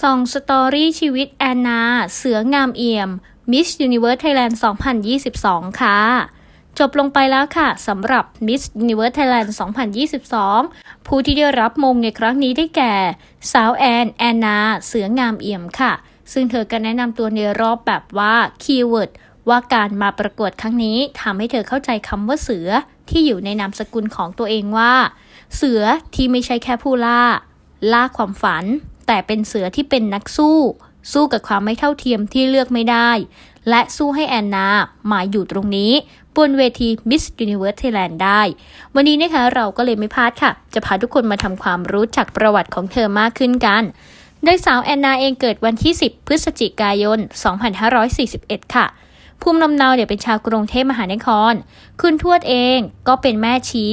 ส่องสตอรี่ชีวิตแอนนา เสืองามเอี่ยม Miss Universe Thailand 2022 ค่ะ จบลงไปแล้วค่ะสำหรับ Miss Universe Thailand 2022 ผู้ที่ได้รับมงในครั้งนี้ได้แก่ สาวแอน แอนนา เสืองามเอี่ยมค่ะ ซึ่งเธอก็แนะนำตัวในรอบแบบว่าคีย์เวิร์ดว่าการมาประกวดครั้งนี้ทำให้เธอเข้าใจคำว่าเสือที่อยู่ในนามสกุลของตัวเองว่า เสือที่ไม่ใช่แค่ผู้ล่า ล่าความฝัน แต่เป็นเสือที่เป็นนักสู้ สู้กับความไม่เท่าเทียมที่เลือกไม่ได้ และสู้ให้แอนนามาอยู่ตรงนี้บนเวที Miss Universe Thailand ได้ วันนี้นะคะเราก็เลยไม่พลาดค่ะ จะพาทุกคนมาทำความรู้จักประวัติของเธอมากขึ้นกันโดยสาวแอนนาเองเกิดวันที่ 10 พฤศจิกายน 2541 ค่ะ ภูมิลำเนาเนี่ยเป็นชาวกรุงเทพมหานคร คุณทวดเองก็เป็นแม่ชี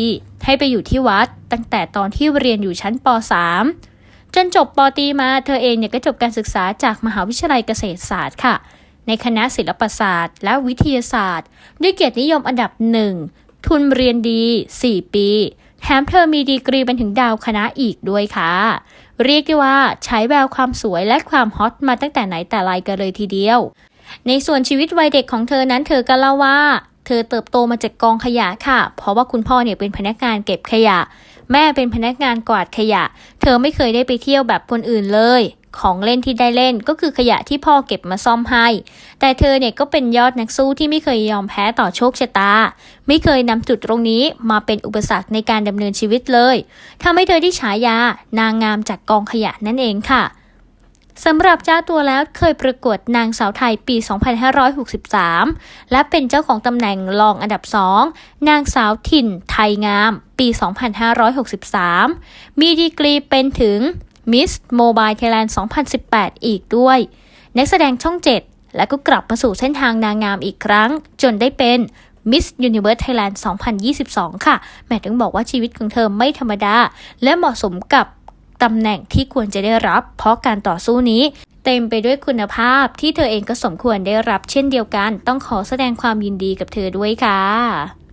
ให้ไปอยู่ที่วัดตั้งแต่ตอนที่เรียนอยู่ชั้นป .3 จนจบปตรีมาเธอเองเนี่ยก็จบการศึกษาจากมหาวิทยาลัยเกษตรศาสตร์ค่ะ ในคณะศิลปศาสตร์ และวิทยาศาสตร์ ด้วยเกียรตินิยมอันดับหนึ่งทุนเรียนดี 4 ปี แถมเธอมีดีกรีเป็นถึงดาวคณะอีกด้วยค่ะ เรียกได้ว่าใช้แววความสวยและความฮอตมาตั้งแต่ไหนแต่ไรกันเลยทีเดียว ในส่วนชีวิตวัยเด็กของเธอนั้นเธอก็เล่าว่า เธอเติบโตมาจากกองขยะค่ะ เพราะว่าคุณพ่อเนี่ยเป็นพนักงานเก็บขยะ แม่เป็นพนักงานกวาดขยะ เธอไม่เคยได้ไปเที่ยวแบบคนอื่นเลย ของเล่นที่ได้เล่นก็คือขยะที่พ่อเก็บมาซ่อมให้ แต่เธอเนี่ยก็เป็นยอดนักสู้ที่ไม่เคยยอมแพ้ต่อโชคชะตา ไม่เคยนำจุดตรงนี้มาเป็นอุปสรรคในการดำเนินชีวิตเลยทำให้เธอได้ฉายานางงามจากกองขยะนั่นเองค่ะ สำหรับเจ้าตัวแล้วเคยประกวดนางสาวไทยปี 2563 และเป็นเจ้าของตำแหน่งรองอันดับ 2 นางสาวถิ่นไทยงาม ปี 2563 มีดีกรีเป็นถึง Miss Mobile Thailand 2018 อีกด้วย นักแสดงช่อง 7 และก็กลับมาสู่เส้นทางนางงามอีกครั้ง จนได้เป็น Miss Universe Thailand 2022 ค่ะ แม่ถึงบอกว่าชีวิตของเธอไม่ธรรมดา และเหมาะสมกับ ตำแหน่งที่ควรจะได้รับ เพราะการต่อสู้นี้เต็มไปด้วยคุณภาพที่เธอเองก็สมควรได้รับเช่นเดียวกัน ต้องขอแสดงความยินดีกับเธอด้วยค่ะ